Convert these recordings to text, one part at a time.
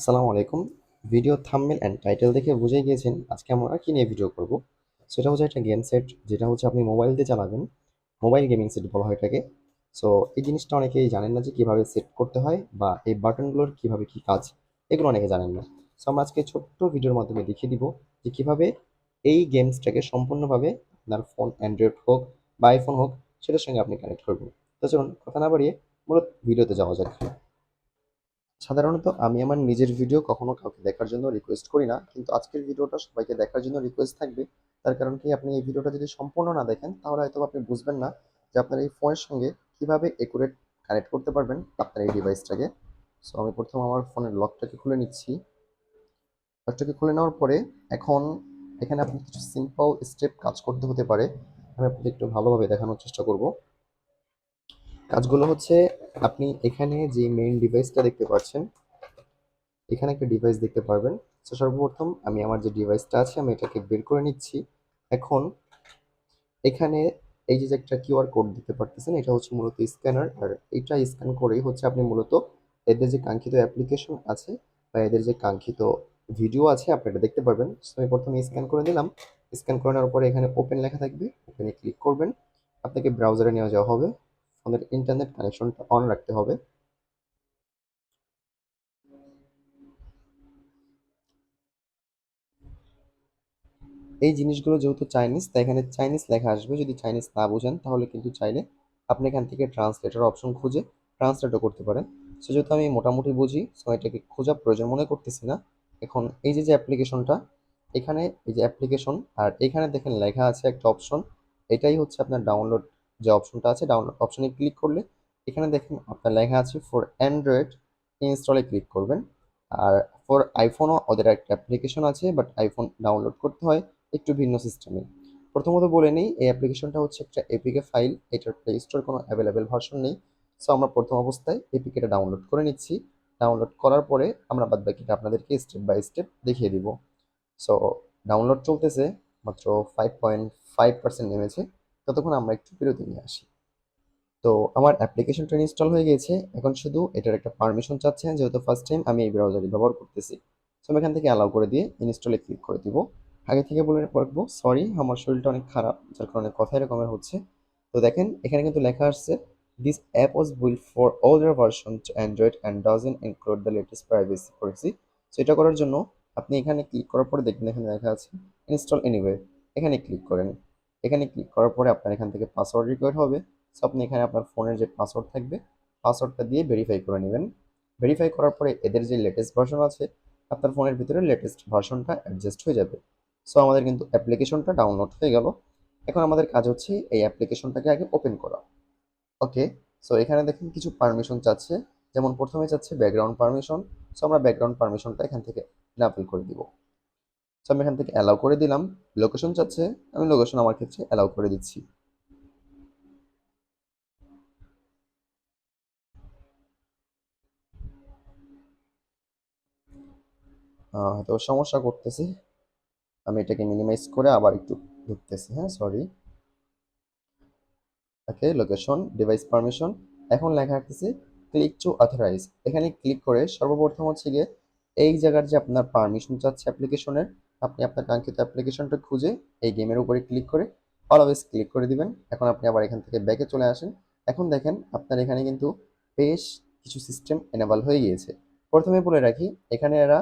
আসসালামু আলাইকুম। Video thumbnail and title দেখে বুঝে গিয়েছেন আজকে আমরা কি নিয়ে ভিডিও করব। সেটা হচ্ছে একটা গেম সেট যেটা হচ্ছে আপনি মোবাইল দিয়ে চালাবেন। মোবাইল গেমিং সেট বলা হয় এটাকে। সো এই জিনিসটা অনেকেই জানেন না যে কীভাবে সেট করতে হয় বা এই বাটনগুলোর কীভাবে কী কাজ, এগুলো অনেকে জানেন না। সো আমরা আজকে ছোট্ট ভিডিওর মাধ্যমে দেখিয়ে দিব যে কীভাবে এই গেমসটাকে সম্পূর্ণভাবে আপনার ফোন অ্যান্ড্রয়েড হোক বা আইফোন হোক, সেটার সঙ্গে আপনি কানেক্ট করবেন। তো চলুন, কথা না বাড়িয়ে মূলত ভিডিওতে যাওয়া যাক। সাধারণত আমি আমার নিজের ভিডিও কখনো কাউকে দেখার জন্য রিকোয়েস্ট করি না, কিন্তু আজকের ভিডিওটা সবাইকে দেখার জন্য রিকোয়েস্ট থাকবে। তার কারণ কি, আপনি এই ভিডিওটা যদি সম্পূর্ণ না দেখেন, তাহলে হয়তো আপনি বুঝবেন না যে আপনার এই ফোনের সঙ্গে কীভাবে একুরেট কানেক্ট করতে পারবেন আপনার এই ডিভাইসটাকে সো আমি প্রথম আমার ফোনের লকটাকে খুলে নিচ্ছি। লকটাকে খুলে নেওয়ার পরে এখন এখানে আপনি কিছু সিম্পল স্টেপ কাজ করতে হতে পারে। আমি আপনাকে একটু ভালোভাবে দেখানোর চেষ্টা করব। কাজগুলো হচ্ছে আপনি এখানে যে মেইন ডিভাইসটা দেখতে পাচ্ছেন, এখানে একটা ডিভাইস দেখতে পারবেন। তো সর্বপ্রথম আমি আমার যে ডিভাইসটা আছে, আমি এটাকে বের করে নিচ্ছি। এখন এখানে এই যে একটা কিউআর কোড দিতে পারতেছেন, এটা হচ্ছে মূলত স্ক্যানার আর এটা স্ক্যান করেই হচ্ছে আপনি মূলত এদের যে কাঙ্ক্ষিত অ্যাপ্লিকেশন আছে বা এদের যে কাঙ্ক্ষিত ভিডিও আছে, আপনি এটা দেখতে পারবেন। আমি প্রথমে স্ক্যান করে দিলাম স্ক্যান করে নেওয়ার পরে এখানে ওপেন লেখা থাকবে। ওপেনে ক্লিক করবেন। আপনাকে ব্রাউজারে নেওয়া যাওয়া হবে। ফোনের ইন্টারনেট কানেকশনটা অন রাখতে হবে। এই জিনিসগুলো যেহেতু চাইনিজ তাই এখানে চাইনিজ লেখা আসবে। যদি চাইনিজ না বোঝেন, তাহলে কিন্তু চাইলে আপনি এখান থেকে ট্রান্সলেটার অপশন খুঁজে ট্রান্সলেটও করতে পারেন। সো যেহেতু আমি মোটামুটি বুঝি সো এটাকে খোঁজা প্রয়োজন মনে করতেছি না। এখন এই যে যে অ্যাপ্লিকেশনটা এখানে এই যে অ্যাপ্লিকেশন আর এখানে দেখেন লেখা আছে একটা অপশন এটাই হচ্ছে আপনার ডাউনলোড যে অপশনটা আছে ডাউনলোড অপশনে ক্লিক করলে এখানে দেখেন আপনার লেখা আছে ফর অ্যান্ড্রয়েড ইনস্টলে ক্লিক করবেন। আর ফর আইফোনও ওদের একটা অ্যাপ্লিকেশন আছে বাট আইফোন ডাউনলোড করতে হয় একটু ভিন্ন সিস্টেমে প্রথমত বলে নিই, এই অ্যাপ্লিকেশনটা হচ্ছে একটা এপিকে ফাইল এটার প্লে স্টোর কোনো অ্যাভেলেবেল ভার্সন নেই। সো আমরা প্রথম অবস্থায় এপিকেটা ডাউনলোড করে নিচ্ছি। ডাউনলোড করার পরে আমরা বাদ বাকিটা আপনাদেরকে স্টেপ বাই স্টেপ দেখিয়ে দিব। সো ডাউনলোড চলতেছে, মাত্র ফাইভ পয়েন্ট ফাইভ পার্সেন্ট নেমেছে। ততক্ষণ আমরা একটু বিরতি নিয়ে আসি। তো আমার অ্যাপ্লিকেশনটা ইনস্টল হয়ে গিয়েছে এখন শুধু এটার একটা পারমিশন চাচ্ছে যেহেতু ফার্স্ট টাইম আমি এই ব্রাউজারটি ব্যবহার করতেছি। সো আমি এখান থেকে অ্যালাউ করে দিয়ে ইনস্টলে ক্লিক করে দিব। আগে থেকে বলে রাখব সরি আমার শরীরটা অনেক খারাপ, যার কারণে কথা এরকমের হচ্ছে। তো দেখেন, এখানে কিন্তু লেখা আসছে this app was build for older version to Android and doesn't include the latest privacy policy so এটা করার জন্য আপনি এখানে ক্লিক করার পরে দেখবেন এখানে লেখা আছে ইনস্টল এনিওয়ে এখানে ক্লিক করেন। এখানে ক্লিক করার পরে আপনার এখান থেকে পাসওয়ার্ড রিকোয়ার্ড হবে। সো আপনি এখানে আপনার ফোনের যে পাসওয়ার্ড থাকবে পাসওয়ার্ডটা দিয়ে ভেরিফাই করে নেবেন। ভেরিফাই করার পরে এদের যে লেটেস্ট ভার্সন আছে, আপনার ফোনের ভিতরে লেটেস্ট ভার্সনটা অ্যাডজাস্ট হয়ে যাবে। সো আমাদের কিন্তু অ্যাপ্লিকেশনটা ডাউনলোড হয়ে গেল। এখন আমাদের কাজ হচ্ছে এই অ্যাপ্লিকেশনটাকে আগে ওপেন করা। ওকে সো এখানে দেখেন কিছু পারমিশন চাচ্ছে। যেমন প্রথমে চাচ্ছে ব্যাকগ্রাউন্ড পারমিশন সো আমরা ব্যাকগ্রাউন্ড পারমিশনটা এখান থেকে ইনাফিল করে দিব। সো আমি এখান থেকে অ্যালাউ করে দিলাম। লোকেশন চাচ্ছে আমি লোকেশন আমার ক্ষেত্রে অ্যালাউ করে দিচ্ছি। হয়তো সমস্যা করতেছে। আমি এটাকে মিনিমাইজ করে আবার একটু ঢুকতেছি হ্যাঁ sorry okay location device permission এখন লেখা রাখতেছি ক্লিক টু অথরাইজ এখানে ক্লিক করে সর্বপ্রথম হচ্ছে গিয়ে এই জায়গার যে আপনার পারমিশন চাচ্ছে অ্যাপ্লিকেশনের আপনি আপনার কাঙ্ক্ষিত অ্যাপ্লিকেশনটা খুঁজে এই গেমের উপরে ক্লিক করে অলওয়েজ ক্লিক করে দিবেন। এখন আপনি আবার এখান থেকে ব্যাকে চলে আসেন। এখন দেখেন আপনার এখানে কিন্তু বেশ কিছু সিস্টেম এনেবল হয়ে গিয়েছে। প্রথমে বলে রাখি, এখানে এরা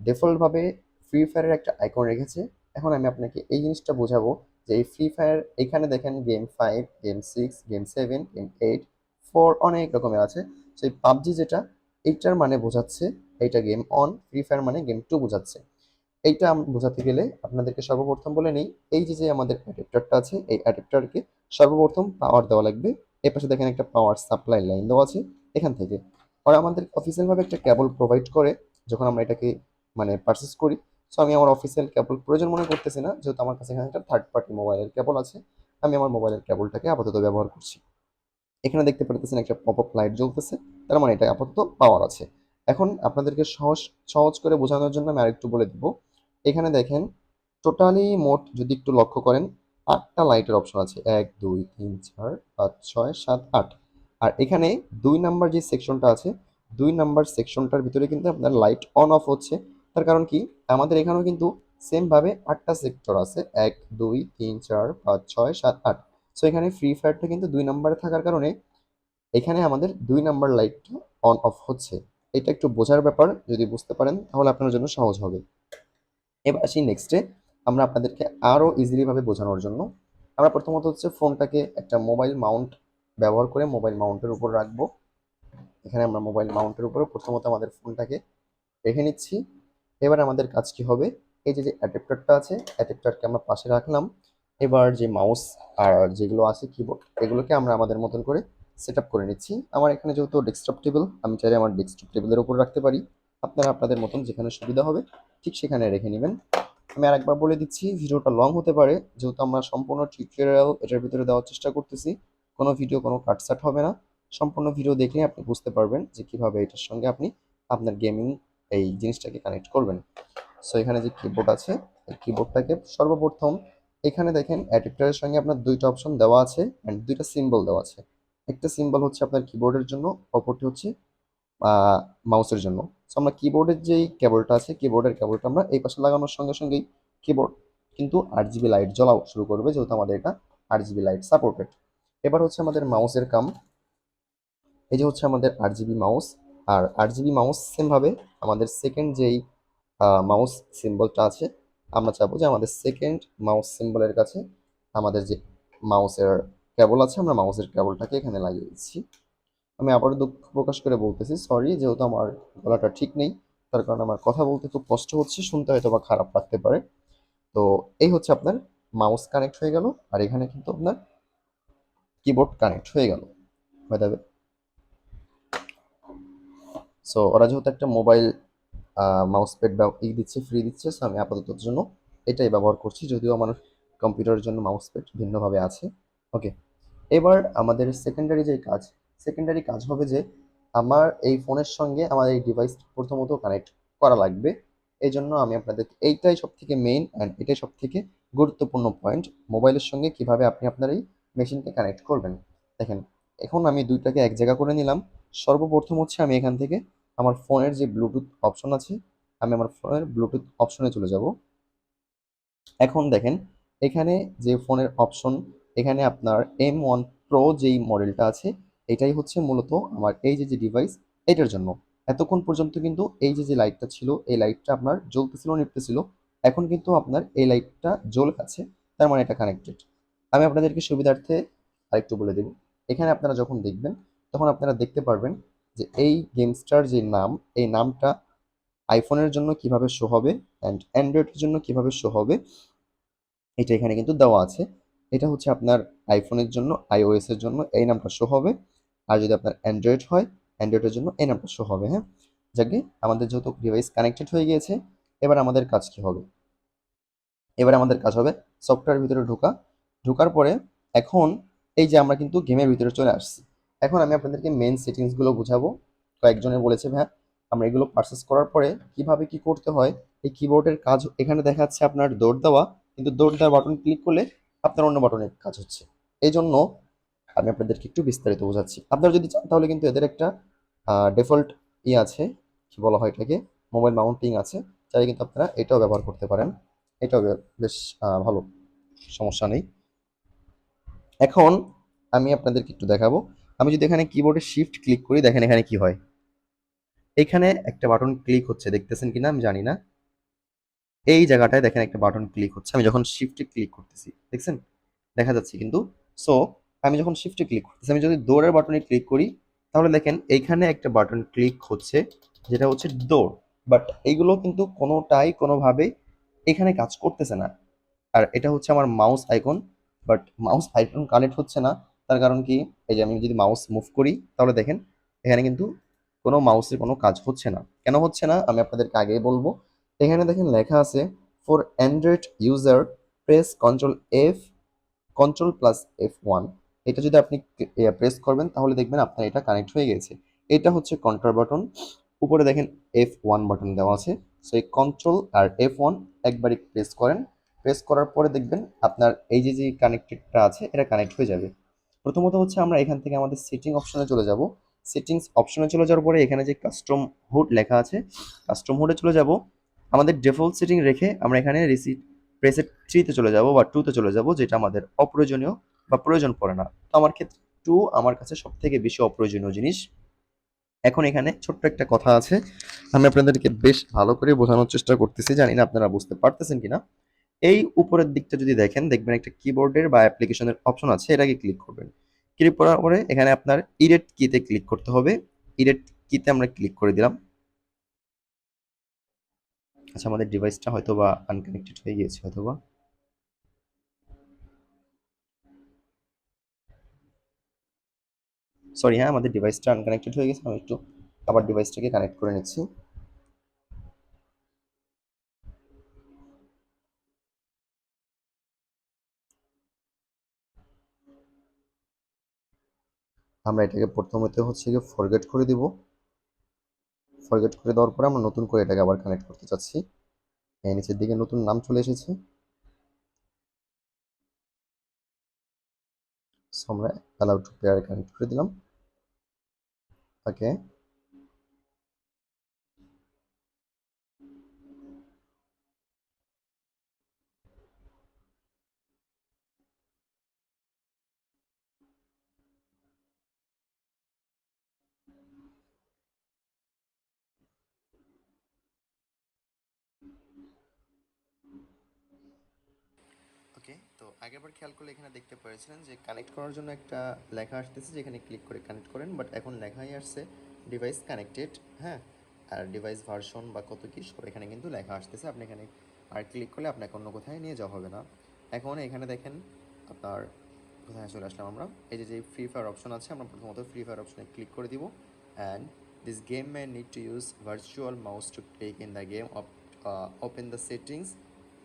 ডিফল্টভাবে ফ্রি ফায়ারের একটা আইকন রেখেছে। এখন আমি আপনাকে এই জিনিসটা বোঝাবো যে এই ফ্রি ফায়ার এখানে দেখেন game five game six game seven game eight four অনেক রকমের আছে। সেই পাবজি যেটা, এইটার মানে বোঝাচ্ছে, এইটা গেম অন ফ্রি ফায়ার মানে গেম টু বোঝাচ্ছে। এইটা বোঝাতে গেলে আপনাদেরকে সর্বপ্রথম বলে নেই, এই যে যে আমাদের অ্যাডাপ্টারটা আছে, এই অ্যাডাপ্টারকে সর্বপ্রথম পাওয়ার দেওয়া লাগবে। এর পাশে দেখেন একটা পাওয়ার সাপ্লাই লাইন দেওয়া আছে এখান থেকে। আর আমাদের অফিসিয়ালভাবে একটা কেবল প্রোভাইড করে, যখন আমরা এটাকে মানে পারচেস করি। সো আমি আমার অফিসিয়াল কেবল প্রয়োজন মনে করতেছি না, যেহেতু আমার কাছে এখানে একটা থার্ড পার্টি মোবাইলের কেবল আছে, আমি আমার মোবাইলের কেবলটাকে আপাতত ব্যবহার করছি। এখানে দেখতে পারতেছেন একটা পপ আপ লাইট জ্বলতেছে, তার মানে এটা আপাতত পাওয়ার আছে। এখন আপনাদেরকে সহজ সহজ করে বোঝানোর জন্য আমি আরেকটু বলে দিব। এখানে দেখেন টোটালি মোট যদি একটু লক্ষ্য করেন, আটটা লাইটের অপশন আছে। এক, দুই, তিন, চার, পাঁচ, ছয়, সাত, আট। আর এখানে দুই নাম্বার যে সেকশনটা আছে, দুই নাম্বার সেকশনটার ভিতরে কিন্তু আপনার লাইট অন অফ হচ্ছে। তার কারণ কি? আমাদের এখানেও কিন্তু সেম ভাবে আটটা সেক্টর আছে। এক, দুই, তিন, চার, পাঁচ, ছয়, সাত, আট। সো এখানে ফ্রি ফায়ারটা কিন্তু দুই নাম্বারে থাকার কারণে এখানে আমাদের দুই নাম্বার লাইটটা অন অফ হচ্ছে। এটা একটু বোঝার ব্যাপার, যদি বুঝতে পারেন, তাহলে আপনার জন্য সহজ হবে। এবার আসি নেক্সটে আমরা আপনাদেরকে আরও ইজিলি ভাবে বোঝানোর জন্য। আমরা প্রথমত হচ্ছে ফোনটাকে একটা মোবাইল মাউন্ট ব্যবহার করে মোবাইল মাউন্টের উপর রাখব। এখানে আমরা মোবাইল মাউন্টের উপরে প্রথমত আমাদের ফোনটাকে রেখে নিচ্ছি। এবার আমাদের কাজ কি হবে? এই যে যে অ্যাডাপ্টারটা আছে অ্যাডাপ্টারকে আমরা পাশে রাখলাম। এবার যে মাউস আর যেগুলো আছে কিবোর্ড এগুলোকে আমরা আমাদের মতন করে সেট করে নিচ্ছি। আমার এখানে যেহেতু ডেস্কটপ টেবিল আমি চাইলে আমার ডেস্কটপ টেবিলের উপর রাখতে পারি। আপনারা আপনাদের মতন যেখানে সুবিধা হবে, ঠিক সেখানে রেখে নেবেন। আমি আর একবার বলে দিচ্ছি, ভিডিওটা লং হতে পারে, যেহেতু আমরা সম্পূর্ণ টিউটোরিয়াল এটার ভিতরে দেওয়ার চেষ্টা করতেছি। কোনো ভিডিও কোনো কাটসাট হবে না। সম্পূর্ণ ভিডিও দেখলে আপনি বুঝতে পারবেন যে কীভাবে এটার সঙ্গে আপনি আপনার গেমিং এই জিনিসটাকে কানেক্ট করবেন। সো এখানে যে কিবোর্ড আছে, এই কিবোর্ডটাকে সর্বপ্রথম এখানে দেখেন অ্যাডাপ্টারের সঙ্গে আপনার দুইটা অপশন দেওয়া আছে অ্যান্ড দুইটা সিম্বল দেওয়া আছে। একটা সিম্বল হচ্ছে আপনার কিবোর্ডের জন্য, অপরটি হচ্ছে মাউসের জন্য। সো আমরা কিবোর্ডের যেই কেবলটা আছে কিবোর্ডের কেবলটা আমরা এই পাশে লাগানোর সঙ্গে সঙ্গেই কিবোর্ড কিন্তু আট জিবি লাইট জ্বলাও শুরু করবে, যেহেতু আমাদের এটা আট জিবি লাইট সাপোর্টেড এবার হচ্ছে আমাদের মাউসের কাম। এই যে হচ্ছে আমাদের আট জিবি মাউস আর আট জিবি মাউস সেমভাবে আমাদের সেকেন্ড যেই মাউস সিম্বলটা আছে, আমরা চাবো যে আমাদের সেকেন্ড মাউস সিম্বলের কাছে আমাদের যে মাউসের কেবল আছে, আমরা মাউসের কেবলটাকে এখানে লাগিয়ে দিচ্ছি। আমি আবারও দুঃখ প্রকাশ করে বলতেছি সরি যেহেতু আমার গলাটা ঠিক নেই, তার কারণে আমার কথা বলতে খুব কষ্ট হচ্ছে, শুনতে হয়তো বা খারাপ লাগতে পারে। তো এই হচ্ছে আপনার মাউস কানেক্ট হয়ে গেল, আর এখানে কিন্তু আপনার কিবোর্ড কানেক্ট হয়ে গেল হয়ে যাবে সো ওরা যেহেতু একটা মোবাইল মাউস প্যাড ই দিচ্ছে ফ্রি দিচ্ছে সো আমি আপাতত জন্য এটাই ব্যবহার করছি, যদিও আমার কম্পিউটারের জন্য মাউস প্যাড ভিন্নভাবে আছে। ওকে এবার আমাদের সেকেন্ডারি যে কাজ সেকেন্ডারি কাজ হবে যে আমার এই ফোনের সঙ্গে আমার এই ডিভাইস প্রথমত কানেক্ট করা লাগবে। এই জন্য আমি আপনাদের এইটাই সব থেকে মেইন অ্যান্ড এটাই সব থেকে গুরুত্বপূর্ণ পয়েন্ট মোবাইলের সঙ্গে কীভাবে আপনি আপনার এই মেশিনকে কানেক্ট করবেন। দেখেন, এখন আমি দুইটাকে এক জায়গা করে নিলাম। সর্বপ্রথম হচ্ছে আমি এখান থেকে আমার ফোনের যে ব্লুটুথ অপশন আছে, আমি আমার ফোনের ব্লুটুথ অপশনে চলে যাব। এখন দেখেন, এখানে যে ফোনের অপশন এখানে আপনার এম ওয়ান প্রো যেই মডেলটা আছে এটাই হচ্ছে মূলত আমার এই যে যে ডিভাইস এটার জন্য। এতক্ষণ পর্যন্ত কিন্তু এই যে যে লাইটটা ছিল, এই লাইটটা আপনার জ্বলতেছিল নিপতেছিল এখন কিন্তু আপনার এই লাইটটা জ্বলে আছে তার মানে এটা কানেক্টেড আমি আপনাদেরকে সুবিধার্থে আরেকটু বলে দেব। এখানে আপনারা যখন দেখবেন, তখন আপনারা দেখতে পারবেন যে এই গেমসটার যে নাম, এই নামটা আইফোনের জন্য কীভাবে শো হবে অ্যান্ড অ্যান্ড্রয়েডের জন্য কীভাবে শো হবে, এটা এখানে কিন্তু দেওয়া আছে। এটা হচ্ছে আপনার আইফোনের জন্য আইওএস এর জন্য এই নামটা শো হবে। আর যদি আপনার অ্যান্ড্রয়েড হয় অ্যান্ড্রয়েডের জন্য এই নামটা শো হবে হ্যাঁ? যাকে আমাদের যেহেতু ডিভাইস কানেক্টেড হয়ে গিয়েছে, এবার আমাদের কাজ কি হবে? এবার আমাদের কাজ হবে সফটওয়্যার ভিতরে ঢোকা। ঢোকার পরে এখন এই যে আমরা কিন্তু গেমের ভিতরে চলে আসছি। এখন আমি আপনাদেরকে মেন সেটিংসগুলো বুঝাবো। কয়েকজনে বলেছে হ্যাঁ আমরা এগুলো পারচেস করার পরে কীভাবে কি করতে হয়? এই কিবোর্ডের কাজ এখানে দেখাচ্ছে আপনার দৌড় দেওয়া, কিন্তু দৌড় দেওয়ার বাটন ক্লিক করলে আপনার অন্য বাটনের কাজ হচ্ছে। এই জন্য আমি আপনাদেরকে একটু বিস্তারিত বোঝাচ্ছি। আপনারা যদি চান, তাহলে কিন্তু এদের একটা ডিফল্ট ই আছে। কি বলা হয় এটাকে? মোবাইল মাউন্টিং আছে। চাইলে কিন্তু আপনারা এটাও ব্যবহার করতে পারেন। এটাও বেশ ভালো। সমস্যা নেই। এখন আমি আপনাদেরকে একটু দেখাবো। আমি যদি এখানে কিবোর্ডে শিফট ক্লিক করি, দেখেন এখানে কি হয়? এখানে একটা বাটন ক্লিক হচ্ছে। দেখতেছেন কিনা? আমি জানি না। এই জায়গাটায় দেখেন একটা বাটন ক্লিক হচ্ছে। আমি যখন শিফটে ক্লিক করতেছি, দেখছেন? দেখা যাচ্ছে কিন্তু। সো আমি যখন শিফটে ক্লিক করতেছি, আমি যদি দৌড়ের বাটনে ক্লিক করি, তাহলে দেখেন এইখানে একটা বাটন ক্লিক হচ্ছে, যেটা হচ্ছে দৌড়। বাট এইগুলো কিন্তু কোনোটাই, কোনোভাবেই এখানে কাজ করতেছে না। আর এটা হচ্ছে আমার mouse icon but mouse icon connect হচ্ছে না। তার কারণ কি? এই যে আমি যদি মাউস মুভ করি, তাহলে দেখেন এখানে কিন্তু কোনো মাউসের কোনো কাজ হচ্ছে না। কেন হচ্ছে না? আমি আপনাদেরকে আগেই বলব। এখানে দেখেন লেখা আছে for Android user press control F control plus F one এটা যদি আপনি প্রেস করবেন, তাহলে দেখবেন আপনার এটা কানেক্ট হয়ে গেছে। এটা হচ্ছে কন্ট্রোল বাটন উপরে দেখেন এফ ওয়ান বাটন দেওয়া আছে। সো এই কন্ট্রোল আর এফ ওয়ান একবারই প্রেস করেন। প্রেস করার পরে দেখবেন আপনার এই যে যে কানেক্টেডটা আছে, এটা কানেক্ট হয়ে যাবে। প্রথমত হচ্ছে আমরা এখান থেকে আমাদের সেটিং অপশনে চলে যাব। সেটিংস অপশনে চলে যাওয়ার পরে এখানে যে কাস্টম হুড লেখা আছে কাস্টম হুডে চলে যাব। আমাদের ডিফল্ট সেটিং রেখে আমরা এখানে রিসিট প্রেসেট থ্রিতে চলে যাব বা টুতে চলে যাব, যেটা আমাদের অপ্রয়োজনীয়। বা প্রয়োজন পড়ে না। তো আমার ক্ষেত্রে টু আমার কাছে সব থেকে বেশি অপ্রয়োজনীয় জিনিস, এখন এখানে ছোট্ট একটা কথা আছে। আমি আপনাদেরকে বেশ ভালো করে বোঝানোর চেষ্টা করতেছি, জানি না আপনারা বুঝতে পারতেছেন কিনা। এই উপরের দিকটা যদি দেখেন, দেখবেন একটা কিবোর্ডের বা অ্যাপ্লিকেশনের অপশন আছে এটাকে ক্লিক করবেন। ক্লিক করার পরে এখানে আপনার ইরেট কিতে ক্লিক করতে হবে। ইরেট কিতে আমরা ক্লিক করে দিলাম। আচ্ছা আমাদের ডিভাইসটা হয়তো বা আনকানেক্টেড হয়ে গিয়েছে হয়তো বা সরি হ্যাঁ আমাদের ডিভাইসটা আনকানেক্টেড হয়ে গেছে, আমি একটু আবার ডিভাইসটাকে কানেক্ট করে নিচ্ছি। আমরা এটাকে প্রথমত হচ্ছে গিয়ে ফরগেট করে দিব। ফরগেট করে দেওয়ার পরে আমরা নতুন করে এটাকে আবার কানেক্ট করতে চাচ্ছি। এই নিচের দিকে নতুন নাম চলে এসেছে। আমরা অ্যালাউ টু পেয়ার কানেক্ট করে দিলাম। ওকে ওকে তো আগেরবার খেয়াল করলে এখানে দেখতে পেরেছিলেন যে কানেক্ট করার জন্য একটা লেখা আসতেছে যেখানে ক্লিক করে কানেক্ট করেন বাট এখন লেখাই আসছে ডিভাইস কানেক্টেড হ্যাঁ? আর ডিভাইস ভার্সন বা কত কী সব এখানে কিন্তু লেখা আসতেছে। আপনি এখানে আর ক্লিক করলে আপনাকে অন্য কোথায় নিয়ে যাওয়া হবে না। এখন এখানে দেখেন আপনার কোথায় চলে আসলাম আমরা? এই যে যে ফ্রি ফায়ার অপশন আছে, আমরা প্রথমত ফ্রি ফায়ার অপশনে ক্লিক করে দিব। And this game man need to use virtual mouse to click in the game open the settings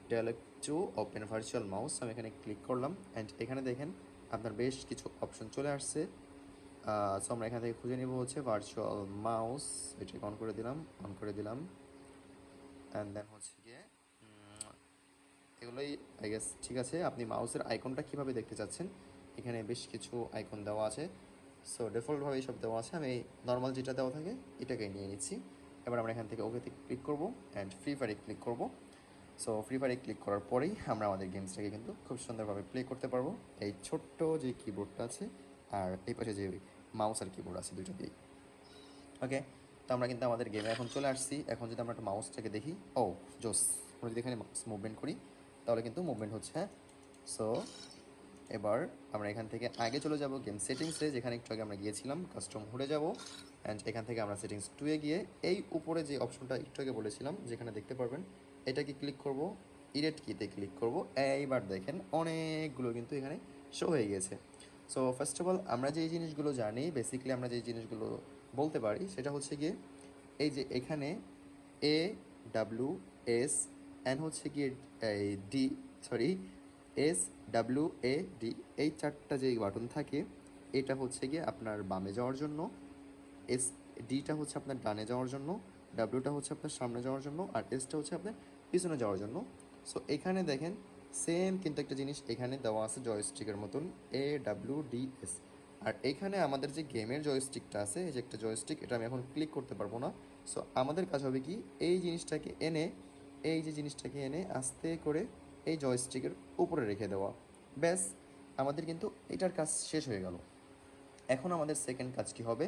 dialog to open virtual mouse আমি এখানে ক্লিক করলাম অ্যান্ড এখানে দেখেন আপনার বেশ কিছু অপশন চলে আসছে। সো আমরা এখান থেকে খুঁজে নেব হচ্ছে ভার্চুয়াল মাউস এটাকে অন করে দিলাম অন করে দিলাম। অ্যান্ড দেন হচ্ছে গিয়ে এগুলোই আই গেস ঠিক আছে। আপনি মাউসের আইকনটা কীভাবে দেখতে চাচ্ছেন? এখানে বেশ কিছু আইকন দেওয়া আছে। সো ডিফল্টভাবে সব দেওয়া আছে। আমি নর্মাল যেটা দেওয়া থাকে এটাকে নিয়ে নিচ্ছি। এবার আমরা এখান থেকে ওকেতে ক্লিক করব অ্যান্ড ফ্রি ফায়ারে ক্লিক করব। সো ফ্রি ফায়ারে ক্লিক করার পরেই আমরা আমাদের গেমসটাকে কিন্তু খুব সুন্দরভাবে প্লে করতে পারব। এই ছোট্ট যে কিবোর্ডটা আছে আর এই পাশে যে মাউস আর কিবোর্ড আছে দুটো দিয়েই। ওকে তো আমরা কিন্তু আমাদের গেমে এখন চলে আসছি। এখন যদি আমরা একটা মাউসটাকে দেখি, ও, জোস, আমরা যদি এখানে মাউস মুভমেন্ট করি, তাহলে কিন্তু মুভমেন্ট হচ্ছে হ্যাঁ? সো এবার আমরা এখান থেকে আগে চলে যাব গেম সেটিংসে যেখানে একটু আগে আমরা গিয়েছিলাম কাস্টম ঘুরে যাব। অ্যান্ড এখান থেকে আমরা সেটিংস টুয়ে গিয়ে এই উপরে যে অপশনটা একটু আগে বলেছিলাম, যেখানে দেখতে পারবেন এটাকে ক্লিক করব ইরেট কিতে ক্লিক করব। এইবার দেখেন অনেকগুলো কিন্তু এখানে শো হয়ে গেছে। সো ফার্স্ট অফ অল আমরা যে জিনিসগুলো জানি বেসিক্যালি আমরা যে জিনিসগুলো বলতে পারি, সেটা হচ্ছে গিয়ে এই যে এখানে এ ডাব্লিউ এস এন হচ্ছে গিয়ে D sorry S W A D এই চারটা যে বাটন থাকে, এটা হচ্ছে গিয়ে আপনার বামে যাওয়ার জন্য এস ডিটা হচ্ছে আপনার ডানে যাওয়ার জন্য ডাব্লিউটা হচ্ছে আপনার সামনে যাওয়ার জন্য, আর এসটা হচ্ছে আপনার পিছনে যাওয়ার জন্য। সো এখানে দেখেন সেম কিন্তু একটা জিনিস এখানে দেওয়া আছে জয়স্টিকের মতন এ ডাব্লিউ ডি এস আর এখানে আমাদের যে গেমের জয়স্টিকটা আছে, এই যে একটা জয়স্টিক এটা আমি এখন ক্লিক করতে পারব না। সো আমাদের কাজ হবে কি, এই জিনিসটাকে এনে, এই যে জিনিসটাকে এনে আস্তে করে এই জয়স্টিকের উপরে রেখে দেওয়া। ব্যাস, আমাদের কিন্তু এটার কাজ শেষ হয়ে গেল। এখন আমাদের সেকেন্ড কাজ কি হবে,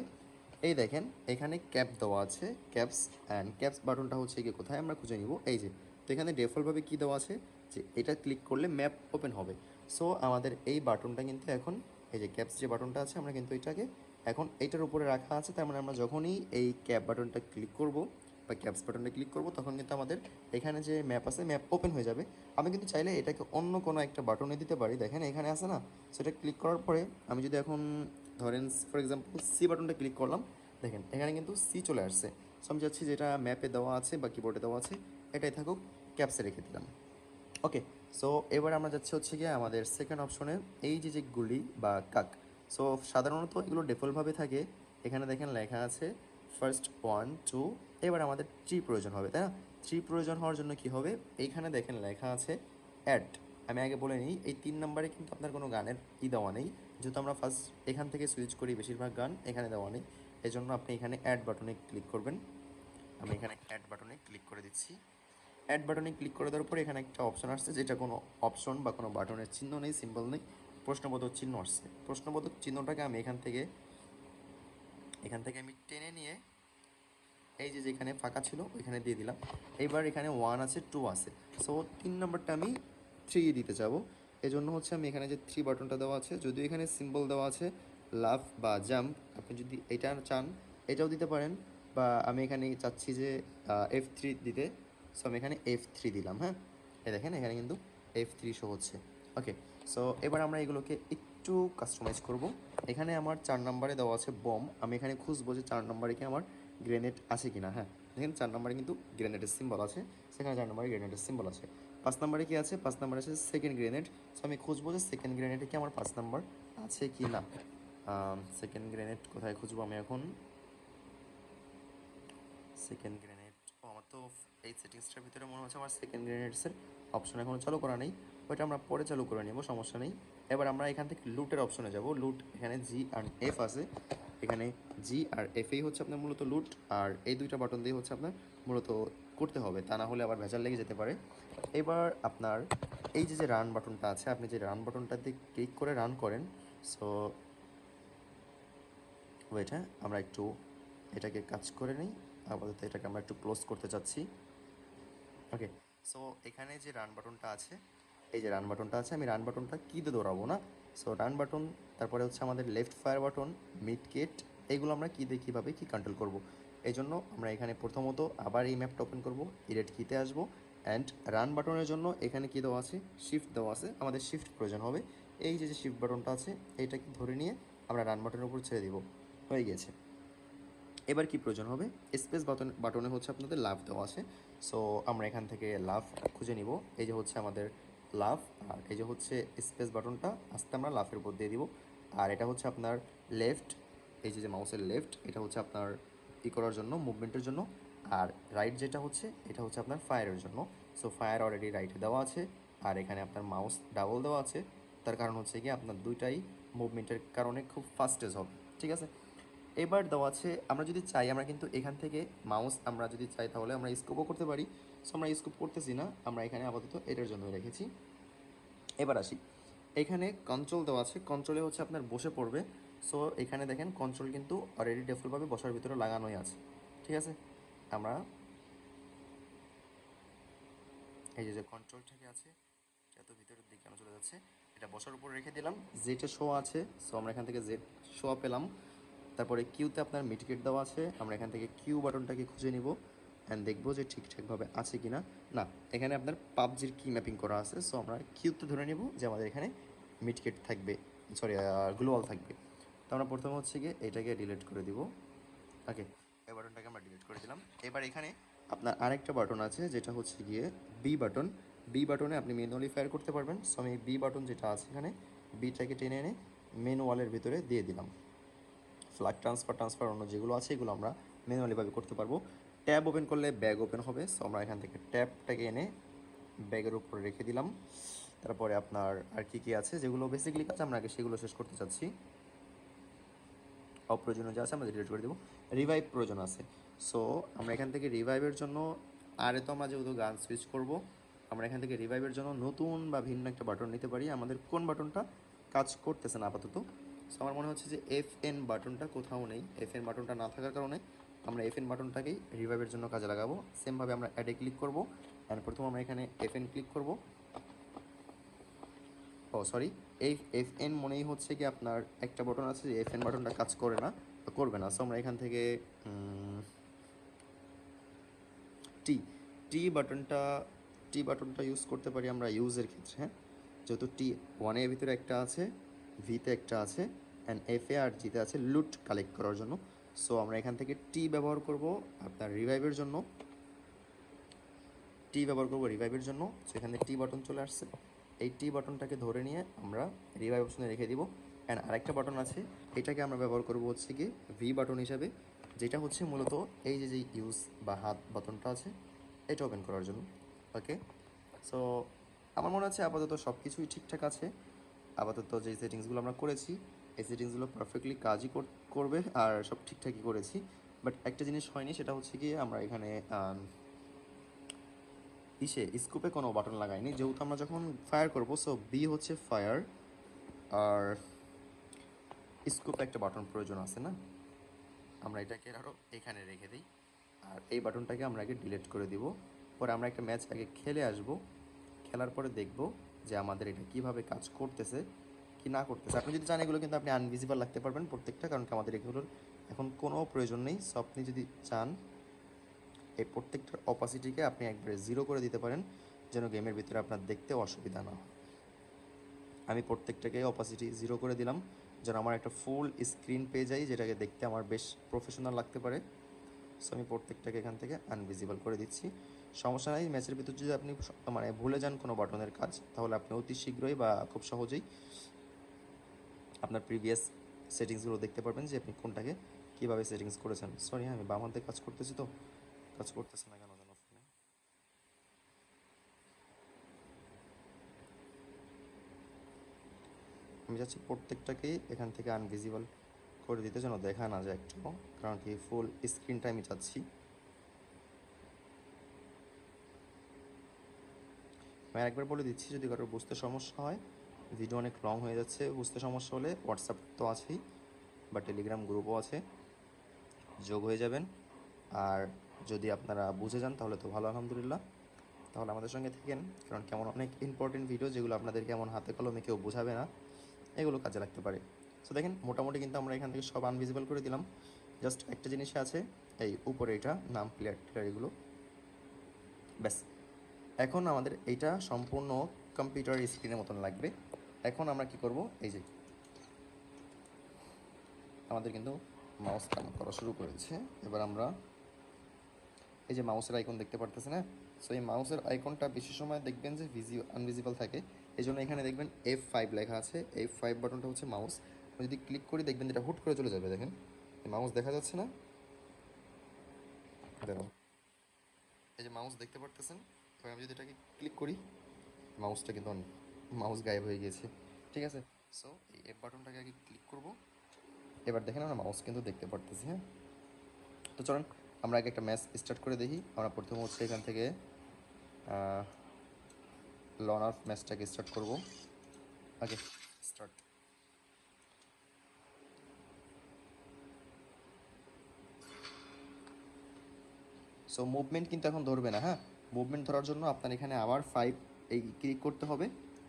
এই দেখেন, এখানে ক্যাপ দেওয়া আছে ক্যাপস অ্যান্ড ক্যাপস বাটনটা হচ্ছে গিয়ে কোথায় আমরা খুঁজে নিব? এই যে এখানে ডিফল্টভাবে কী দেওয়া আছে? যে এটা ক্লিক করলে ম্যাপ ওপেন হবে। সো আমাদের এই বাটনটা কিন্তু এখন, এই যে ক্যাপস যে বাটনটা আছে, আমরা কিন্তু এটাকে এখন এইটার উপরে রাখা আছে। তার মানে আমরা যখনই এই ক্যাপ বাটনটা ক্লিক করব বা ক্যাপস বাটনটা ক্লিক করব, তখন কিন্তু আমাদের এখানে যে ম্যাপ আছে ম্যাপ ওপেন হয়ে যাবে। আমি কিন্তু চাইলে এটাকে অন্য কোনো একটা বাটনে দিতে পারি। দেখেন এখানে আছে না? সেটা ক্লিক করার পরে আমি যদি এখন ধরেন ফর এক্সাম্পল সি বাটনটা ক্লিক করলাম। দেখেন, এখানে কিন্তু সি চলে আসছে। সো আমি চাচ্ছি যেটা ম্যাপে দেওয়া আছে বা কিবোর্ডে দেওয়া আছে। এটাই থাকুক। ক্যাপসে রেখে দিলাম। ওকে সো এবার আমরা যাচ্ছি হচ্ছে গিয়ে আমাদের সেকেন্ড অপশনে এই যে যে গুলি বা কাক সো সাধারণত এগুলো ডিফল্টভাবে থাকে। এখানে দেখেন লেখা আছে ফার্স্ট ওয়ান টু এবার আমাদের থ্রি প্রয়োজন হবে, তাই না? থ্রি প্রয়োজন হওয়ার জন্য কি হবে? এইখানে দেখেন লেখা আছে অ্যাড আমি আগে বলে নিই, এই তিন নম্বরে কিন্তু আপনার কোনো গানের ই দেওয়া নেই। যেহেতু আমরা ফার্স্ট এখান থেকে সুইচ করি বেশিরভাগ গান, এখানে দেওয়া নেই। এই জন্য আপনি এখানে অ্যাড বাটনে ক্লিক করবেন। আমি এখানে অ্যাড বাটনে ক্লিক করে দিচ্ছি। অ্যাড বাটনে ক্লিক করে দেওয়ার পরে এখানে একটা অপশন আসছে, যেটা কোনো অপশন বা কোনো বাটনের চিহ্ন নেই সিম্বল নেই, প্রশ্নবোধক চিহ্ন আসছে। প্রশ্নবোধক চিহ্নটাকে আমি এখান থেকে এখান থেকে আমি টেনে নিয়ে এই যে যেখানে ফাঁকা ছিল, ওইখানে দিয়ে দিলাম। এইবার এখানে ওয়ান আছে টু আছে। সো তিন নম্বরটা আমি থ্রি দিতে এই জন্য হচ্ছে আমি এখানে যে থ্রি বাটনটা দেওয়া আছে যদিও এখানে সিম্বল দেওয়া আছে লাভ বা জাম্প আপনি যদি এটা চান, এটাও দিতে পারেন। বা আমি এখানে চাচ্ছি যে এফ থ্রি দিতে। সো আমি এখানে এফ থ্রি দিলাম হ্যাঁ? এই দেখেন, এখানে কিন্তু এফ থ্রি শো হচ্ছে। ওকে সো এবার আমরা এগুলোকে একটু কাস্টমাইজ করব। এখানে আমার চার নম্বরে দেওয়া আছে বম আমি এখানে খুঁজবো যে চার নম্বরে কি আমার গ্রেনেড আছে কিনা হ্যাঁ? দেখেন, চার নম্বরে কিন্তু গ্রেনেডের সিম্বল আছে। সেখানে চার নম্বরে গ্রেনেডের সিম্বল আছে। পাঁচ নম্বরে কি আছে? পাঁচ নম্বরে আছে সেকেন্ড গ্রেনেড সো আমি খুঁজবো যে সেকেন্ড গ্রেনেডে কি আমার পাঁচ নম্বর আছে কি না সেকেন্ড গ্রেনেড কোথায় খুঁজবো আমি এখন? সেকেন্ড তো এই সেটিংসটার ভিতরে মনে হচ্ছে আমার সেকেন্ড গ্রেনেডসের অপশন এখনও চালু করা নেই। ওইটা আমরা পরে চালু করে নেব, সমস্যা নেই। এবার আমরা এখান থেকে লুটের অপশনে যাব। লুট এখানে জি আর এফ আছে। এখানে জি আর এফেই হচ্ছে আপনার মূলত লুট আর এই দুইটা বাটন দিয়ে হচ্ছে আপনার মূলত করতে হবে। তা না হলে আবার ভেজাল লেগে যেতে পারে। এবার আপনার এই যে যে রান বাটনটা আছে, আপনি যে রান বাটনটাতে ক্লিক করে রান করেন সো ওয়েট হ্যাঁ আমরা একটু এটাকে কাজ করে নিই। আপাতত এটাকে আমরা একটু ক্লোজ করতে চাচ্ছি। ওকে সো এখানে যে রান বাটনটা আছে, এই যে রান বাটনটা আছে, আমি রান বাটনটা কী দিয়ে দৌড়াবো না? সো রান বাটন তারপরে হচ্ছে আমাদের লেফট ফায়ার বাটন মিড কেট এইগুলো আমরা কী দিয়ে কীভাবে কী কন্ট্রোল করব? এই জন্য আমরা এখানে প্রথমত আবার এই ম্যাপটা ওপেন করব ইরেট কিতে আসব অ্যান্ড রান বাটনের জন্য এখানে কী দেওয়া আছে? শিফট দেওয়া আছে, আমাদের শিফট প্রয়োজন হবে। এই যে যে শিফট বাটনটা আছে, এইটাকে ধরে নিয়ে আমরা রান বাটনের উপর ছেড়ে দিব। হয়ে গেছে। এবার কি প্রয়োজন হবে? স্পেস বাটন বাটনে হচ্ছে আপনাদের লাভ দেওয়া আছে। সো আমরা এখান থেকে লাভ খুঁজে নিব। এই যে হচ্ছে আমাদের লাভ আর এই যে হচ্ছে স্পেস বাটনটা আস্তে আমরা লাভের উপর দিয়ে দিব। আর এটা হচ্ছে আপনার লেফট এই যে যে মাউসের লেফট এটা হচ্ছে আপনার ই করার জন্য মুভমেন্টের জন্য। আর রাইট যেটা হচ্ছে, এটা হচ্ছে আপনার ফায়ারের জন্য। সো ফায়ার অলরেডি রাইটে দেওয়া আছে। আর এখানে আপনার মাউস ডাবল দেওয়া আছে। তার কারণ হচ্ছে কি, আপনার দুইটাই মুভমেন্টের কারণে খুব ফাস্টেজ হবে। ঠিক আছে? এবার দেওয়া আছে, আমরা যদি চাই, আমরা কিন্তু এখান থেকে মাউস আমরা যদি চাই, তাহলে আমরা স্কোপও করতে পারি। সো আমরা স্কোপ করতেছি না, আমরা এখানে আপাতত এটার জন্য রেখেছি। এবার আসি। এখানে কন্ট্রোল দেওয়া আছে কন্ট্রোলে হচ্ছে আপনার বসে পড়বে। সো এখানে দেখেন কন্ট্রোল কিন্তু অলরেডি ডেফলভাবে বসার ভিতরে লাগানোই আছে। ঠিক আছে? আমরা এই যে যে কন্ট্রোলটাকে আছে, এত ভিতরের দিকে কেন চলে যাচ্ছে? এটা বসার উপর রেখে দিলাম। জেটে শো আছে। সো আমরা এখান থেকে জেড শো পেলাম। তারপরে কিউতে আপনার মিটিকেট দেওয়া আছে। আমরা এখান থেকে কিউ বাটনটাকে খুঁজে নিব অ্যান্ড দেখব যে ঠিকঠাকভাবে আছে কি না না এখানে আপনার পাবজির কি ম্যাপিং করা আছে সো আমরা কিউতে ধরে নেব যে আমাদের এখানে মিটকেট থাকবে সরি গ্লোবাল থাকবে। তো আমরা প্রথমে হচ্ছে গিয়ে এটাকে ডিলিট করে দিব। ওকে এই বাটনটাকে আমরা ডিলিট করে দিলাম। এবার এখানে আপনার আরেকটা বাটন আছে, যেটা হচ্ছে গিয়ে বি বাটন বি বাটনে আপনি ম্যানুয়ালি ফায়ার করতে পারবেন। সো আমি বি বাটন যেটা আছে এখানে বিটাকে টেনে এনে মেন ওয়ালের ভিতরে দিয়ে দিলাম। ফ্ল্যাগ ট্রান্সফার ট্রান্সফার অন্য যেগুলো আছে, এগুলো আমরা ম্যানুয়ালিভাবে করতে পারব। ট্যাব ওপেন করলে ব্যাগ ওপেন হবে সো আমরা এখান থেকে ট্যাবটাকে এনে ব্যাগের উপরে রেখে দিলাম। তারপরে আপনার আর কি কি আছে, যেগুলো বেসিক্যালি কাজ, আমরা আগে সেগুলো শেষ করতে চাচ্ছি। অপ্রয়োজনীয় যা আছে, আমরা ডিলিট করে দেবো। রিভাইভ প্রয়োজন আছে। সো আমরা এখান থেকে রিভাইভের জন্য, আরে তো আমরা যেহেতু গান সুইচ করব, আমরা এখান থেকে রিভাইভের জন্য নতুন বা ভিন্ন একটা বাটন নিতে পারি। আমাদের কোন বাটনটা কাজ করতেছে না, আপাতত? সো আমার মনে হচ্ছে যে এফ এন বাটনটা কোথাও নেই। এফ এন বাটনটা না থাকার কারণে আমরা এফ এন বাটনটাকেই রিভাইভের জন্য কাজে লাগাবো। সেমভাবে আমরা অ্যাডে ক্লিক করব। অ্যান্ড প্রথম আমরা এখানে এফ এন ক্লিক করব। ও সরি এই এফ এন মনেই হচ্ছে কি আপনার একটা বাটন আছে যে এফ এন বাটনটা কাজ করে না করবে না। সো আমরা এখান থেকে টি টি বাটনটা টি বাটনটা ইউজ করতে পারি আমরা ইউজের ক্ষেত্রে হ্যাঁ? যেহেতু টি ওয়ানের ভিতরে একটা আছে ভিতে একটা আছে অ্যান্ড এফ এ আর জিতে আছে লুট কালেক্ট করার জন্য। সো আমরা এখান থেকে টি ব্যবহার করব আপনার রিভাইভের জন্য। টি ব্যবহার করব রিভাইভের জন্য। সেখানে টি বাটন চলে আসছে। এই টি বাটনটাকে ধরে নিয়ে আমরা রিভাইভ অপশনে রেখে দিব। অ্যান্ড আরেকটা বাটন আছে, এটাকে আমরা ব্যবহার করব হচ্ছে কি ভি বাটন হিসাবে, যেটা হচ্ছে মূলত এই যে যে ইউজ বা হাত বাটনটা আছে, এটা ওপেন করার জন্য। ওকে সো আমার মনে হচ্ছে আপাতত সব কিছুই ঠিকঠাক আছে। আপাতত যে সেটিংসগুলো আমরা করেছি, এই সেটিংসগুলো পারফেক্টলি কাজই কর, করবে আর সব ঠিকঠাকই করেছি। বাট একটা জিনিস হয়নি, সেটা হচ্ছে কি আমরা এখানে ইসে স্কোপে কোনো বাটন লাগাইনি। যেহেতু আমরা যখন ফায়ার করব সো বি হচ্ছে ফায়ার আর স্কোপে একটা বাটন প্রয়োজন আছে না? আমরা এটাকে আরও এখানে রেখে দিই। আর এই বাটনটাকে আমরা আগে ডিলিট করে দিব। পরে আমরা একটা ম্যাচ আগে খেলে আসব। খেলার পরে দেখব। যে আমাদের এটা কীভাবে কাজ করতেছে, কি না করতেছে। আপনি যদি চান এগুলো কিন্তু আপনি আনভিজিবল রাখতে পারবেন প্রত্যেকটা, কারণ কি আমাদের এগুলোর এখন কোনো প্রয়োজন নেই। সো আপনি যদি চান এই প্রত্যেকটার অপাসিটিকে আপনি একবারে জিরো করে দিতে পারেন, যেন গেমের ভিতরে আপনার দেখতে অসুবিধা না হয়। আমি প্রত্যেকটাকে অপাসিটি জিরো করে দিলাম, যেন আমার একটা ফুল স্ক্রিন পেয়ে যাই, যেটাকে দেখতে আমার বেশ প্রফেশনাল লাগতে পারে। সো আমি প্রত্যেকটাকে এখান থেকে আনভিজিবল করে দিচ্ছি। সমস্যা নাই ম্যাচের ভিতর যদি আপনি মানে ভুলে যান কোনো বাটনের কাজ, তাহলে আপনি অতি শীঘ্রই বা খুব সহজেই আপনার প্রিভিয়াস সেটিংসগুলো দেখতে পারবেন যে আপনি কোনটাকে কীভাবে সেটিংস করেছেন। সরি আমি বাম হাতে কাজ করতেছি তো। কাজ করতেছে না কেন যেন ফোনে আমি চাচ্ছি প্রত্যেকটাকেই এখান থেকে আনভিজিবল করে দিতে যেন দেখা না যায় একটু, কারণ কি ফুল স্ক্রিন আমি চাচ্ছি। আমি একবার বলে দিচ্ছি, যদি কারোর বুঝতে সমস্যা হয় ভিডিও অনেক লং হয়ে যাচ্ছে, বুঝতে সমস্যা হলে হোয়াটসঅ্যাপ তো আছেই, বা টেলিগ্রাম গ্রুপও আছে, যোগ হয়ে যাবেন। আর যদি আপনারা বুঝে যান, তাহলে তো ভালো, আলহামদুলিল্লাহ। তাহলে আমাদের সঙ্গে থাকেন, কারণ কেমন অনেক ইম্পর্টেন্ট ভিডিও যেগুলো আপনাদের কেমন হাতে কলমে কেউ বোঝাবে না, এগুলো কাজে লাগতে পারে। সো দেখেন, মোটামুটি কিন্তু আমরা এখান থেকে সব আনভিজিবল করে দিলাম। জাস্ট একটা জিনিস আছে, এই উপরে এটা, নাম প্লেয়ার টিলার এগুলো। ব্যাস। এখন আমাদের এইটা সম্পূর্ণ কম্পিউটার স্ক্রিনের মতন লাগবে। এখন আমরা কি করব? এই যে, আমাদের কিন্তু মাউস কাম করা শুরু করেছে। এবার আমরা এই যে মাউসের আইকন দেখতে পারতেছেন না সো এই মাউসের আইকনটা বেশি সময় দেখবেন যে ভিজি আনভিজিবল থাকে। এই জন্য এখানে দেখবেন এফ ফাইভ লেখা আছে। এফ ফাইভ বাটনটা হচ্ছে মাউস যদি ক্লিক করি দেখবেন এটা হুট করে চলে যাবে, দেখেন। মাউস দেখা যাচ্ছে না। দেখো। এই যে মাউস দেখতে পারতেছেন? এবার আমি যদি এটাকে ক্লিক করি মাউসটা কিন্তু মাউস গায়েব হয়ে গিয়েছে। ঠিক আছে? সো এই এফ বাটনটাকে আগে ক্লিক করব। এবার দেখেন আমরা মাউস কিন্তু দেখতে পারতেছি হ্যাঁ? তো চলুন, আমরা আগে একটা ম্যাচ স্টার্ট করে দেখি। আমরা প্রথম হচ্ছে এখান থেকে লন অফ ম্যাচটাকে স্টার্ট করব। আগে স্টার্ট সো মুভমেন্ট কিন্তু এখন ধরবে না হ্যাঁ? মুভমেন্ট ধরার জন্য আপনার এখানে আবার ফাইভ এই ক্লিক করতে হবে।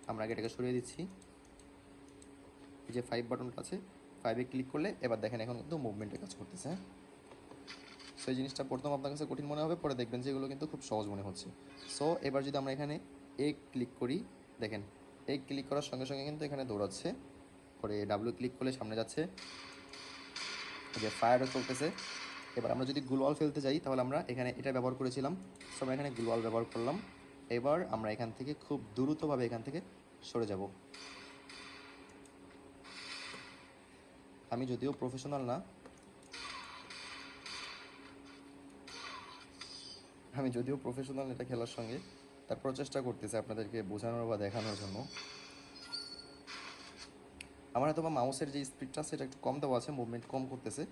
আমরা আগে এটাকে সরিয়ে দিচ্ছি। যে ফাইভ বাটনটা আছে ফাইভে ক্লিক করলে এবার দেখেন এখন কিন্তু মুভমেন্টে কাজ করতেছে হ্যাঁ? সো এই জিনিসটা প্রথম আপনার কাছে কঠিন মনে হবে, পরে দেখবেন যে এগুলো কিন্তু খুব সহজ মনে হচ্ছে। সো এবার যদি আমরা এখানে এ ক্লিক করি, দেখেন এ ক্লিক করার সঙ্গে সঙ্গে কিন্তু এখানে দৌড়াচ্ছে। পরে ডাব্লিউ ক্লিক করলে সামনে যাচ্ছে। যে ফায়ারও চলতেছে। এবার আমরা যদি গ্লোয়াল ফেলতে যাই, তাহলে আমরা এখানে এটা ব্যবহার করেছিলাম। সো আমরা এখানে গ্লোয়াল ব্যবহার করলাম। এবার আমরা এখান থেকে খুব দ্রুতভাবে এখান থেকে সরে যাব। আমি যদিও প্রফেশনাল না, আমি যদিও প্রফেশনাল এটা খেলার সঙ্গে তারপর চেষ্টা করতেছি আপনাদেরকে বোঝানোর বা দেখানোর জন্য। আমার হয়তো বা মাউসের যে স্পিডটা সেটা একটু কম দেওয়া আছে মুভমেন্ট কম করতেছে।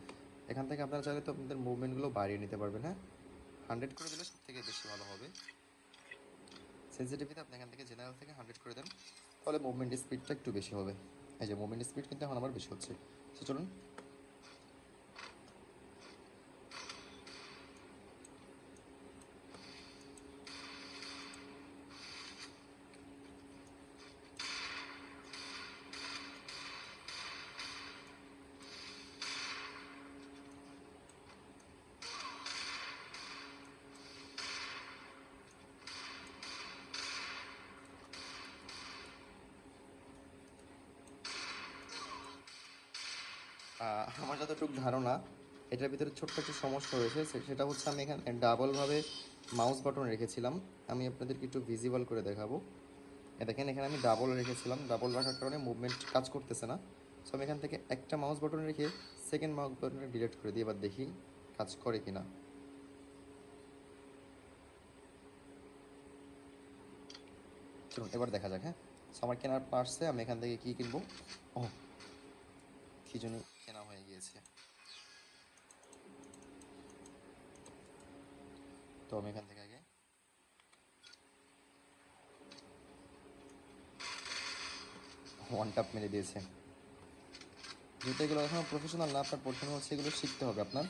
এখান থেকে আপনারা চাইলে তো আপনাদের মুভমেন্টগুলো বাড়িয়ে নিতে পারবেন হ্যাঁ? হান্ড্রেড করে দিলে সব থেকে বেশি ভালো হবে। সেন্সিটিভিটি আপনি এখান থেকে জেনারেল থেকে হান্ড্রেড করে দেন তাহলে মুভমেন্ট স্পিডটা একটু বেশি হবে। এই যে মুভমেন্ট স্পিড কিন্তু এখন আমার বেশি হচ্ছে। তো চলুন আমার যতটুকু ধারণা, এটার ভিতরে ছোট্ট একটা সমস্যা রয়েছে। সেটা হচ্ছে আমি এখানে ডাবলভাবে মাউস বাটন রেখেছিলাম। আমি আপনাদেরকে একটু ভিজিবল করে দেখাবো। দেখেন, এখানে আমি ডাবল রেখেছিলাম। ডাবল রাখার কারণে মুভমেন্ট কাজ করতেছে না। সো আমি এখান থেকে একটা মাউস বাটন রেখে সেকেন্ড মাউস বাটনে ডিলিট করে দিই, এবার দেখি কাজ করে কিনা। চলুন, এবার দেখা যাক হ্যাঁ? সো আমার কেনার পার্সে আমি এখান থেকে কী কিনবো? ও কি জন্য গেছে তো আমি এখান থেকে আগে। ওয়ান টাপ মেরে দিয়েছে। যেহেতু এগুলো এখন প্রফেশনাল না, আপনার প্রথম হচ্ছে, এগুলো শিখতে হবে আপনার।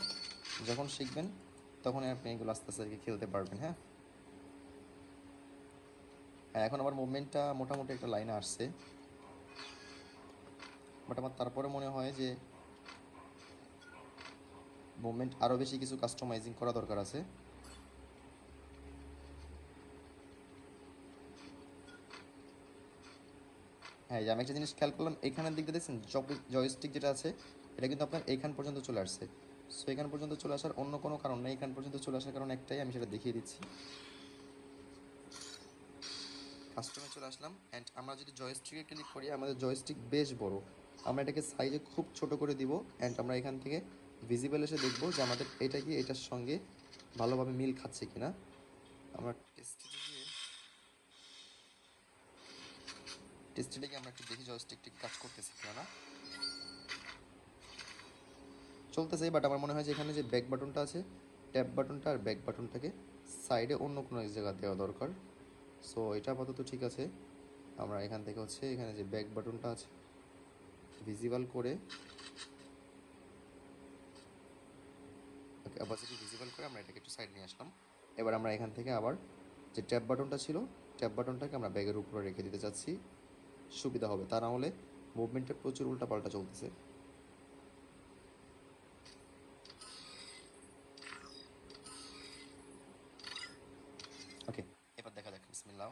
যখন শিখবেন তখন আপনি এগুলো আস্তে আস্তে খেলতে পারবেন হ্যাঁ? হ্যাঁ এখন আমার মুভমেন্টটা মোটামুটি একটা লাইনে আসছে। বাট আমার তারপরে মনে হয় যে মুভমেন্ট আরও বেশি কিছু কাস্টমাইজিং করা দরকার আছে। হ্যাঁ আমি একটা জিনিস খেয়াল করলাম, এখানের দিক দিয়ে দেখছেন জয়স্টিক যেটা আছে, এটা কিন্তু আপনার এইখান পর্যন্ত চলে আসছে। সো এখান পর্যন্ত চলে আসার অন্য কোনো কারণ নেই, এখান পর্যন্ত চলে আসার কারণ একটাই, আমি সেটা দেখিয়ে দিচ্ছি। কাস্টমে চলে আসলাম অ্যান্ড আমরা যদি জয়স্টিকে ক্লিক করি, আমাদের জয়স্টিক বেশ বড়। আমরা এটাকে সাইজে খুব ছোট করে দিব অ্যান্ড আমরা এখান থেকে ভিজিবল এসে দেখব যে আমাদের এটা কি এটার সঙ্গে ভালোভাবে মিল খাচ্ছে কিনা। আমরা টেস্টে গিয়ে টেস্টে গিয়ে আমরা একটু দেখি জয়স্টিকটি কাজ করতেছে কিনা না। চলতেছে বাট আমার মনে হয় যে এখানে যে ব্যাক বাটনটা আছে ট্যাপ বাটনটা আর ব্যাক বাটনটাকে সাইডে অন্য কোনো জায়গা দেওয়া দরকার। সো এটা আপাতত ঠিক আছে। আমরা এখান থেকে হচ্ছে এখানে যে ব্যাক বাটনটা আছে ভিজিবল করে ওকে অপাসিটি ভিজিবল করে আমরা এটাকে একটু সাইড নিয়ে আসলাম। এবার আমরা এখান থেকে আবার যে ট্যাপ বাটনটা ছিল ট্যাপ বাটনটাকে আমরা ব্যাগের উপরে রেখে দিতে চাচ্ছি সুবিধা হবে, তা না হলে মুভমেন্টে প্রচুর উল্টাপাল্টা চলতেছে। ওকে এবার দেখা যাক, বিসমিল্লাহ।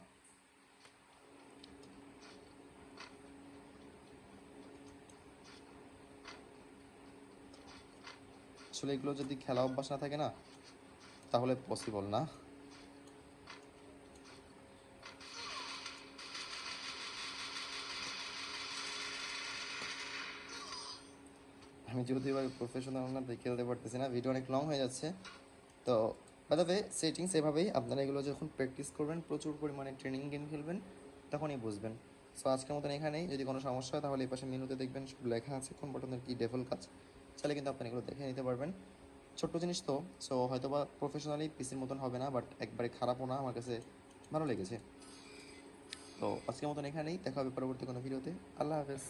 আসলে এগুলো যদি খেলা অভ্যাস না থাকে না, তাহলে পসিবল না। আমি যেহেতু এবার প্রফেশনাল না খেলতে পারতেছি না। ভিডিও অনেক লং হয়ে যাচ্ছে। তো বাদাবে সেটিংস এভাবেই। আপনারা এগুলো যখন প্র্যাকটিস করবেন, প্রচুর পরিমাণে ট্রেনিং গেম খেলবেন, তখনই বুঝবেন। সো আজকের মতন এখানেই। যদি কোনো সমস্যা হয়, তাহলে এই পাশে মেনুতে দেখবেন সব লেখা আছে, কোন বাটনের কী ডেভেল কাজ। চাইলে কিন্তু আপনি এগুলো দেখে নিতে পারবেন। ছোট্ট জিনিস তো সো হয়তো বা প্রফেশনালি পিসির মতন হবে না বাট একবারে খারাপও না, আমার কাছে ভালো লেগেছে। তো আজকের মতন এখানেই, দেখা হবে পরবর্তী কোনো ভিডিওতে আল্লাহ হাফেজ।